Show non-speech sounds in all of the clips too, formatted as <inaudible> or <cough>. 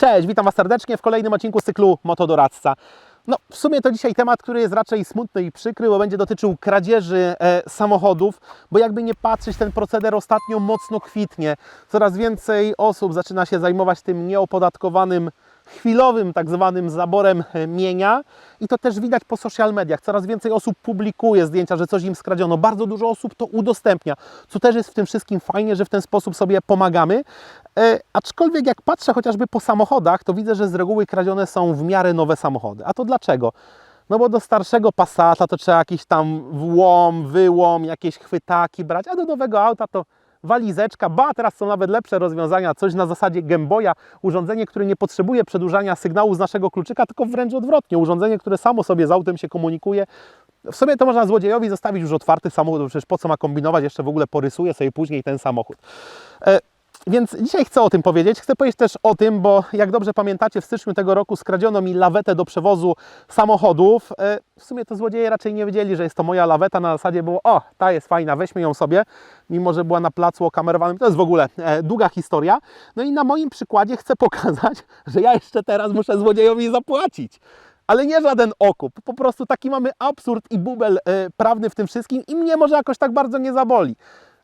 Cześć, witam Was serdecznie w kolejnym odcinku cyklu Motodoradca. No, w sumie to dzisiaj temat, który jest raczej smutny i przykry, bo będzie dotyczył kradzieży e, samochodów, bo jakby nie patrzeć, ten proceder ostatnio mocno kwitnie. Coraz więcej osób zaczyna się zajmować tym nieopodatkowanym chwilowym tak zwanym zaborem e, mienia i to też widać po social mediach. Coraz więcej osób publikuje zdjęcia, że coś im skradziono. Bardzo dużo osób to udostępnia, co też jest w tym wszystkim fajnie, że w ten sposób sobie pomagamy. E, aczkolwiek jak patrzę chociażby po samochodach, to widzę, że z reguły kradzione są w miarę nowe samochody. A to dlaczego? No bo do starszego Passata to trzeba jakiś tam włam, wyłom, jakieś chwytaki brać, a do nowego auta to walizeczka, ba, teraz są nawet lepsze rozwiązania, coś na zasadzie Gameboya, urządzenie, które nie potrzebuje przedłużania sygnału z naszego kluczyka, tylko wręcz odwrotnie, urządzenie, które samo sobie z autem się komunikuje. W sumie to można złodziejowi zostawić już otwarty samochód, przecież po co ma kombinować, jeszcze w ogóle porysuje sobie później ten samochód. Więc dzisiaj chcę o tym powiedzieć. Chcę powiedzieć też o tym, bo jak dobrze pamiętacie, w styczniu tego roku skradziono mi lawetę do przewozu samochodów. E, W sumie to złodzieje raczej nie wiedzieli, że jest to moja laweta. Na zasadzie było, o, ta jest fajna, weźmy ją sobie, mimo że była na placu okamerowanym. To jest w ogóle e, długa historia. No i na moim przykładzie chcę pokazać, <laughs> że ja jeszcze teraz muszę złodziejowi zapłacić. Ale nie żaden okup. Po prostu taki mamy absurd i bubel e, prawny w tym wszystkim i mnie może jakoś tak bardzo nie zaboli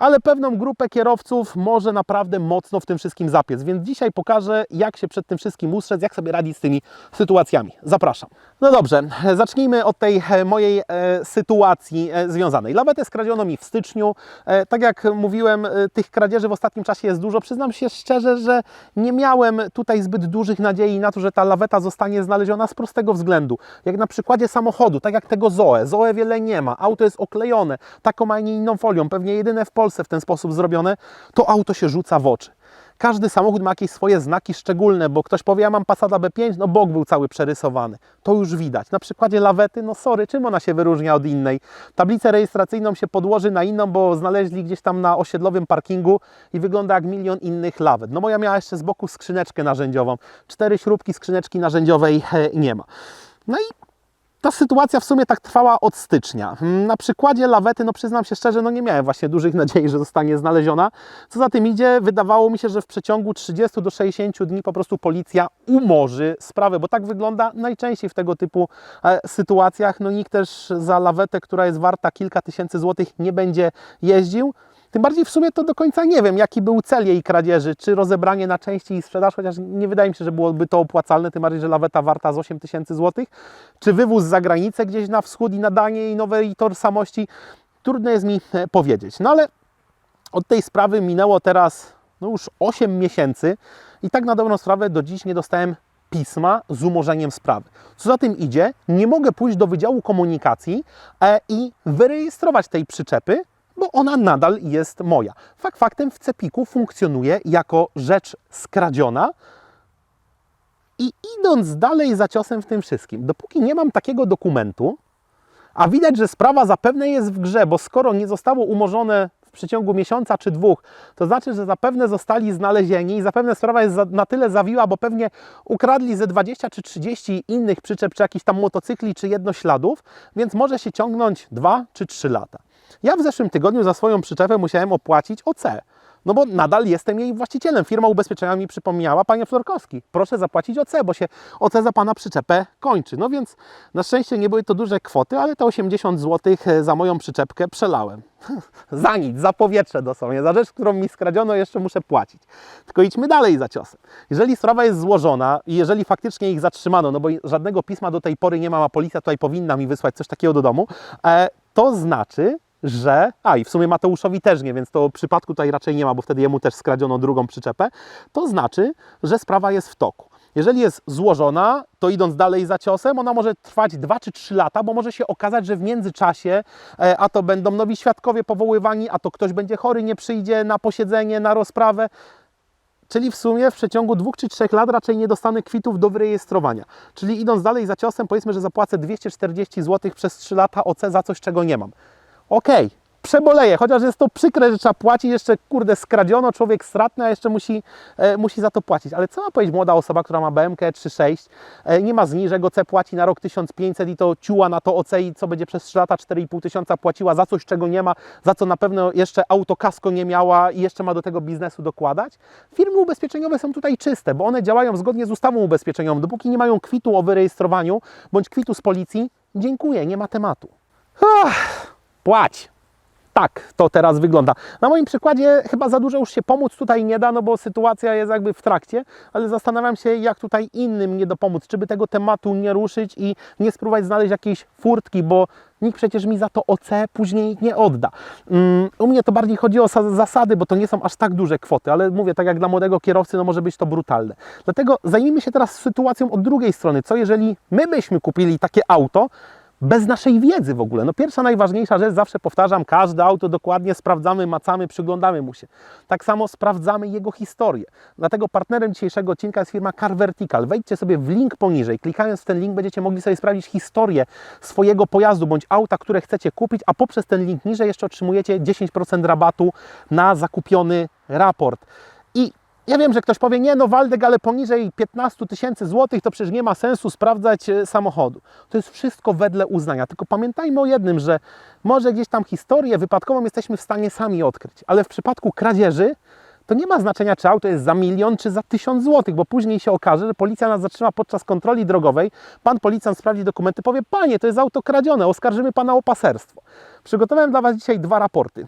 ale pewną grupę kierowców może naprawdę mocno w tym wszystkim zapiec. Więc dzisiaj pokażę, jak się przed tym wszystkim ustrzec, jak sobie radzić z tymi sytuacjami. Zapraszam. No dobrze, zacznijmy od tej e, mojej e, sytuacji e, związanej. Lawetę skradziono mi w styczniu. Tak jak mówiłem, tych kradzieży w ostatnim czasie jest dużo. Przyznam się szczerze, że nie miałem tutaj zbyt dużych nadziei na to, że ta laweta zostanie znaleziona z prostego względu. Jak na przykładzie samochodu, tak jak tego Zoe. Zoe wiele nie ma, auto jest oklejone taką, a nie inną folią, pewnie jedyne w Polsce w ten sposób zrobione, to auto się rzuca w oczy. Każdy samochód ma jakieś swoje znaki szczególne, bo ktoś powie, ja mam Passata B5, no bok był cały przerysowany. To już widać. Na przykładzie lawety, no sorry, czym ona się wyróżnia od innej? Tablicę rejestracyjną się podłoży na inną, bo znaleźli gdzieś tam na osiedlowym parkingu i wygląda jak milion innych lawet. No moja miała jeszcze z boku skrzyneczkę narzędziową. Cztery śrubki skrzyneczki narzędziowej nie ma. No i ta sytuacja w sumie tak trwała od stycznia. Mm, Na przykładzie lawety, no przyznam się szczerze, no nie miałem właśnie dużych nadziei, że zostanie znaleziona. Co za tym idzie, wydawało mi się, że w przeciągu 30 do 60 dni po prostu policja umorzy sprawę, bo tak wygląda najczęściej w tego typu e, sytuacjach. No nikt też za lawetę, która jest warta kilka tysięcy złotych, nie będzie jeździł. Tym bardziej w sumie to do końca nie wiem, jaki był cel jej kradzieży, czy rozebranie na części i sprzedaż, chociaż nie wydaje mi się, że byłoby to opłacalne, tym bardziej, że laweta warta z 8 tysięcy złotych, czy wywóz za granicę gdzieś na wschód i nadanie jej nowej tożsamości, trudno jest mi e, powiedzieć. No ale od tej sprawy minęło teraz no już 8 miesięcy i tak na dobrą sprawę do dziś nie dostałem pisma z umorzeniem sprawy. Co za tym idzie, nie mogę pójść do Wydziału Komunikacji e, i wyrejestrować tej przyczepy, bo ona nadal jest moja. Fakt faktem w Cepiku funkcjonuje jako rzecz skradziona, i idąc dalej za ciosem w tym wszystkim, dopóki nie mam takiego dokumentu, a widać, że sprawa zapewne jest w grze, bo skoro nie zostało umorzone w przeciągu miesiąca czy dwóch, to znaczy, że zapewne zostali znalezieni i zapewne sprawa jest na tyle zawiła, bo pewnie ukradli ze 20 czy 30 innych przyczep, czy jakichś tam motocykli, czy jednośladów, więc może się ciągnąć 2 czy 3 lata. Ja w zeszłym tygodniu za swoją przyczepę musiałem opłacić OC. No bo nadal jestem jej właścicielem. Firma ubezpieczenia mi przypomniała, panie Florkowski, proszę zapłacić OC, bo się OC za pana przyczepę kończy. No więc na szczęście nie były to duże kwoty, ale te 80 zł za moją przyczepkę przelałem. <laughs> za nic, za powietrze dosłownie, za rzecz, którą mi skradziono, jeszcze muszę płacić. Tylko idźmy dalej za ciosem. Jeżeli sprawa jest złożona i jeżeli faktycznie ich zatrzymano, no bo żadnego pisma do tej pory nie ma, a policja tutaj powinna mi wysłać coś takiego do domu, e, to znaczy, że, a i w sumie Mateuszowi też nie, więc to przypadku tutaj raczej nie ma, bo wtedy jemu też skradziono drugą przyczepę, to znaczy, że sprawa jest w toku. Jeżeli jest złożona, to idąc dalej za ciosem, ona może trwać 2 czy 3 lata, bo może się okazać, że w międzyczasie e, a to będą nowi świadkowie powoływani, a to ktoś będzie chory, nie przyjdzie na posiedzenie, na rozprawę. Czyli w sumie w przeciągu dwóch czy trzech lat raczej nie dostanę kwitów do wyrejestrowania. Czyli idąc dalej za ciosem, powiedzmy, że zapłacę 240 zł przez 3 lata OC za coś, czego nie mam. Okej, przeboleję, chociaż jest to przykre, że trzeba płacić, jeszcze kurde skradziono, człowiek stratny, a jeszcze musi, e, musi za to płacić. Ale co ma powiedzieć młoda osoba, która ma BMK 3.6, e, nie ma zniżek, OC płaci na rok 1500 i to ciuła na to OC i co będzie przez 3 lata 4,5 tysiąca płaciła za coś, czego nie ma, za co na pewno jeszcze autokasko nie miała i jeszcze ma do tego biznesu dokładać. Firmy ubezpieczeniowe są tutaj czyste, bo one działają zgodnie z ustawą ubezpieczeniową. Dopóki nie mają kwitu o wyrejestrowaniu bądź kwitu z policji, dziękuję, nie ma tematu. Płać. Tak, to teraz wygląda. Na moim przykładzie chyba za dużo już się pomóc tutaj nie da, no bo sytuacja jest jakby w trakcie, ale zastanawiam się, jak tutaj innym nie dopomóc, czy by tego tematu nie ruszyć i nie spróbować znaleźć jakiejś furtki, bo nikt przecież mi za to OC później nie odda. Mm, u mnie to bardziej chodzi o sa- zasady, bo to nie są aż tak duże kwoty, ale mówię, tak jak dla młodego kierowcy, no może być to brutalne. Dlatego zajmijmy się teraz sytuacją od drugiej strony. Co jeżeli my byśmy kupili takie auto, bez naszej wiedzy w ogóle. No pierwsza, najważniejsza rzecz, zawsze powtarzam, każde auto dokładnie sprawdzamy, macamy, przyglądamy mu się. Tak samo sprawdzamy jego historię. Dlatego partnerem dzisiejszego odcinka jest firma Car Vertical. Wejdźcie sobie w link poniżej. Klikając w ten link będziecie mogli sobie sprawdzić historię swojego pojazdu bądź auta, które chcecie kupić, a poprzez ten link niżej jeszcze otrzymujecie 10% rabatu na zakupiony raport. Ja wiem, że ktoś powie, nie no Waldek, ale poniżej 15 tysięcy złotych to przecież nie ma sensu sprawdzać e, samochodu. To jest wszystko wedle uznania. Tylko pamiętajmy o jednym, że może gdzieś tam historię wypadkową jesteśmy w stanie sami odkryć, ale w przypadku kradzieży to nie ma znaczenia, czy auto jest za milion, czy za tysiąc złotych, bo później się okaże, że policja nas zatrzyma podczas kontroli drogowej, pan policjant sprawdzi dokumenty, powie, panie, to jest auto kradzione, oskarżymy pana o paserstwo. Przygotowałem dla Was dzisiaj dwa raporty.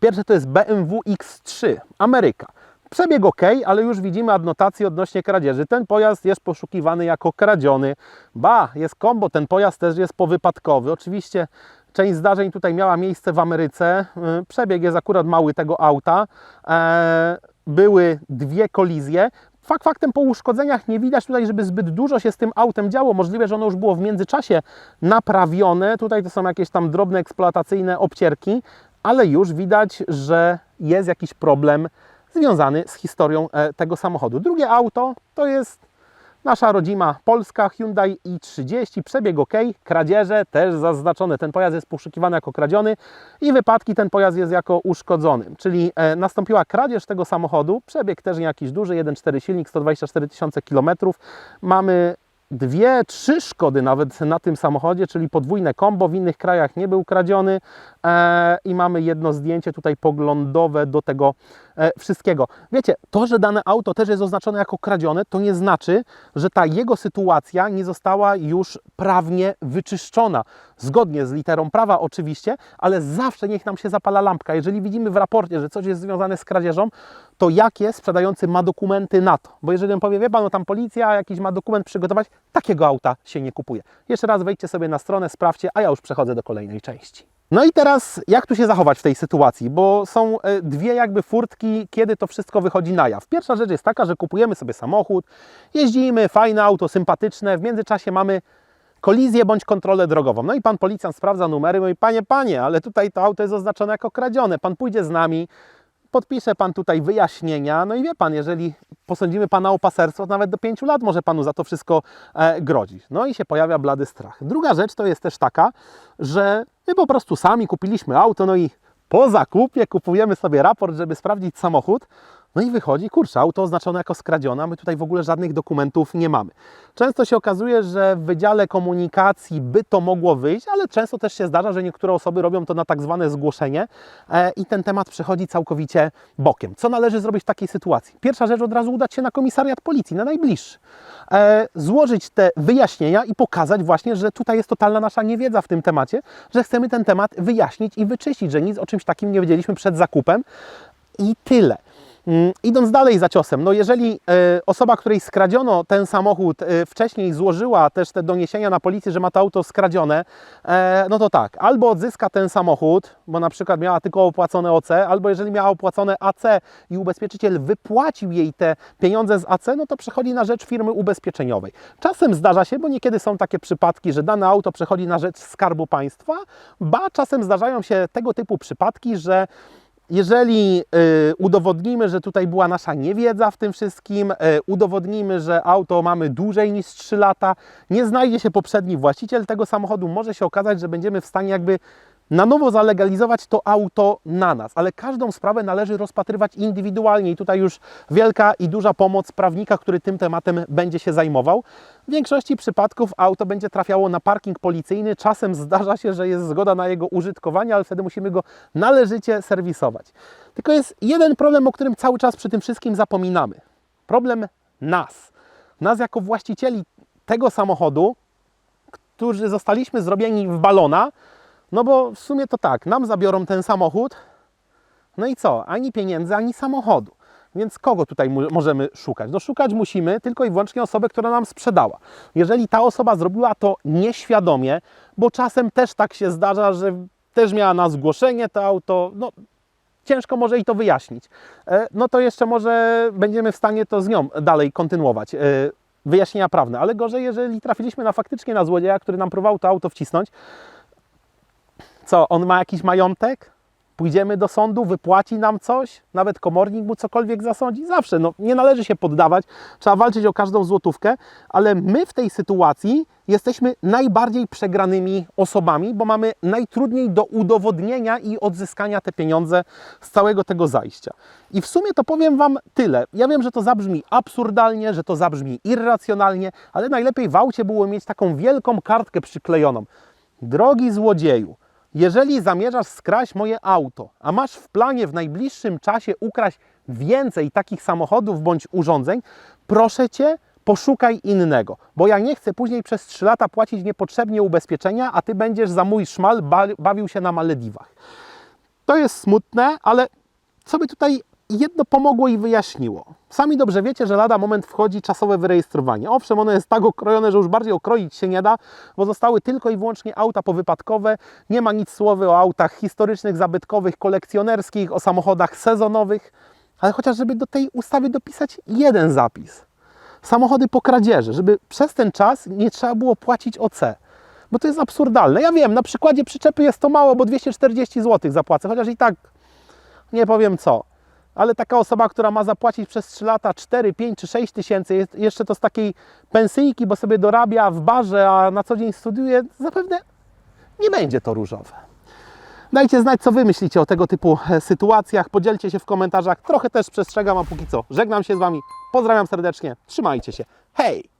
Pierwsze to jest BMW X3, Ameryka. Przebieg ok, ale już widzimy adnotację odnośnie kradzieży. Ten pojazd jest poszukiwany jako kradziony. Ba, jest kombo, ten pojazd też jest powypadkowy. Oczywiście część zdarzeń tutaj miała miejsce w Ameryce. Yy, Przebieg jest akurat mały tego auta. Eee, Były dwie kolizje. Fakt faktem po uszkodzeniach nie widać tutaj, żeby zbyt dużo się z tym autem działo. Możliwe, że ono już było w międzyczasie naprawione. Tutaj to są jakieś tam drobne eksploatacyjne obcierki, ale już widać, że jest jakiś problem związany z historią e, tego samochodu. Drugie auto to jest nasza rodzima polska Hyundai i30, przebieg ok, kradzieże też zaznaczone. Ten pojazd jest poszukiwany jako kradziony i wypadki ten pojazd jest jako uszkodzony. Czyli e, nastąpiła kradzież tego samochodu, przebieg też nie jakiś duży, 1.4 silnik, 124 tysiące kilometrów. Mamy dwie, trzy szkody nawet na tym samochodzie, czyli podwójne kombo. W innych krajach nie był kradziony e, i mamy jedno zdjęcie tutaj poglądowe do tego wszystkiego. Wiecie, to, że dane auto też jest oznaczone jako kradzione, to nie znaczy, że ta jego sytuacja nie została już prawnie wyczyszczona. Zgodnie z literą prawa oczywiście, ale zawsze niech nam się zapala lampka. Jeżeli widzimy w raporcie, że coś jest związane z kradzieżą, to jakie sprzedający ma dokumenty na to? Bo jeżeli on powie, wie pan, no tam policja jakiś ma dokument przygotować, takiego auta się nie kupuje. Jeszcze raz wejdźcie sobie na stronę, sprawdźcie, a ja już przechodzę do kolejnej części. No i teraz, jak tu się zachować w tej sytuacji? Bo są e, dwie jakby furtki, kiedy to wszystko wychodzi na jaw. Pierwsza rzecz jest taka, że kupujemy sobie samochód, jeździmy, fajne auto, sympatyczne, w międzyczasie mamy kolizję bądź kontrolę drogową. No i pan policjant sprawdza numery, mówi, panie, panie, ale tutaj to auto jest oznaczone jako kradzione, pan pójdzie z nami, podpisze pan tutaj wyjaśnienia, no i wie pan, jeżeli posądzimy pana o paserstwo, to nawet do pięciu lat może panu za to wszystko e, grozić. No i się pojawia blady strach. Druga rzecz to jest też taka, że my po prostu sami kupiliśmy auto, no i po zakupie kupujemy sobie raport, żeby sprawdzić samochód, no i wychodzi, kurczę, auto oznaczone jako skradzione, a my tutaj w ogóle żadnych dokumentów nie mamy. Często się okazuje, że w Wydziale Komunikacji by to mogło wyjść, ale często też się zdarza, że niektóre osoby robią to na tak zwane zgłoszenie e, i ten temat przechodzi całkowicie bokiem. Co należy zrobić w takiej sytuacji? Pierwsza rzecz, od razu udać się na komisariat policji, na najbliższy. E, złożyć te wyjaśnienia i pokazać właśnie, że tutaj jest totalna nasza niewiedza w tym temacie, że chcemy ten temat wyjaśnić i wyczyścić, że nic o czymś takim nie wiedzieliśmy przed zakupem i tyle. Mm, Idąc dalej za ciosem, no jeżeli e, osoba, której skradziono ten samochód e, wcześniej złożyła też te doniesienia na policję, że ma to auto skradzione, e, no to tak, albo odzyska ten samochód, bo na przykład miała tylko opłacone OC, albo jeżeli miała opłacone AC i ubezpieczyciel wypłacił jej te pieniądze z AC, no to przechodzi na rzecz firmy ubezpieczeniowej. Czasem zdarza się, bo niekiedy są takie przypadki, że dane auto przechodzi na rzecz Skarbu Państwa, ba czasem zdarzają się tego typu przypadki, że jeżeli y, udowodnimy, że tutaj była nasza niewiedza w tym wszystkim, y, udowodnimy, że auto mamy dłużej niż 3 lata, nie znajdzie się poprzedni właściciel tego samochodu, może się okazać, że będziemy w stanie jakby na nowo zalegalizować to auto na nas, ale każdą sprawę należy rozpatrywać indywidualnie i tutaj już wielka i duża pomoc prawnika, który tym tematem będzie się zajmował. W większości przypadków auto będzie trafiało na parking policyjny. Czasem zdarza się, że jest zgoda na jego użytkowanie, ale wtedy musimy go należycie serwisować. Tylko jest jeden problem, o którym cały czas przy tym wszystkim zapominamy. Problem nas. Nas jako właścicieli tego samochodu, którzy zostaliśmy zrobieni w balona, no bo w sumie to tak, nam zabiorą ten samochód, no i co? Ani pieniędzy, ani samochodu. Więc kogo tutaj możemy szukać? No szukać musimy tylko i wyłącznie osobę, która nam sprzedała. Jeżeli ta osoba zrobiła to nieświadomie, bo czasem też tak się zdarza, że też miała na zgłoszenie to auto, no ciężko może i to wyjaśnić. E, No to jeszcze może będziemy w stanie to z nią dalej kontynuować. e, Wyjaśnienia prawne, ale gorzej, jeżeli trafiliśmy na faktycznie na złodzieja, który nam próbował to auto wcisnąć, co, on ma jakiś majątek? Pójdziemy do sądu, wypłaci nam coś, nawet komornik mu cokolwiek zasądzi. Zawsze, no, nie należy się poddawać, trzeba walczyć o każdą złotówkę, ale my w tej sytuacji jesteśmy najbardziej przegranymi osobami, bo mamy najtrudniej do udowodnienia i odzyskania te pieniądze z całego tego zajścia. I w sumie to powiem Wam tyle. Ja wiem, że to zabrzmi absurdalnie, że to zabrzmi irracjonalnie, ale najlepiej w aucie było mieć taką wielką kartkę przyklejoną. Drogi złodzieju, jeżeli zamierzasz skraść moje auto, a masz w planie w najbliższym czasie ukraść więcej takich samochodów bądź urządzeń, proszę Cię, poszukaj innego, bo ja nie chcę później przez 3 lata płacić niepotrzebnie ubezpieczenia, a Ty będziesz za mój szmal ba- bawił się na Malediwach. To jest smutne, ale co by tutaj jedno pomogło i wyjaśniło. Sami dobrze wiecie, że lada moment wchodzi czasowe wyrejestrowanie. Owszem, ono jest tak okrojone, że już bardziej okroić się nie da, bo zostały tylko i wyłącznie auta powypadkowe. Nie ma nic słowy o autach historycznych, zabytkowych, kolekcjonerskich, o samochodach sezonowych, ale chociaż żeby do tej ustawy dopisać jeden zapis. Samochody po kradzieży, żeby przez ten czas nie trzeba było płacić OC. Bo to jest absurdalne. Ja wiem, na przykładzie przyczepy jest to mało, bo 240 zł zapłacę, chociaż i tak nie powiem co. Ale taka osoba, która ma zapłacić przez 3 lata 4, 5 czy 6 tysięcy, jeszcze to z takiej pensyjki, bo sobie dorabia w barze, a na co dzień studiuje, zapewne nie będzie to różowe. Dajcie znać, co Wy myślicie o tego typu e, sytuacjach. Podzielcie się w komentarzach. Trochę też przestrzegam, a póki co żegnam się z Wami. Pozdrawiam serdecznie. Trzymajcie się. Hej!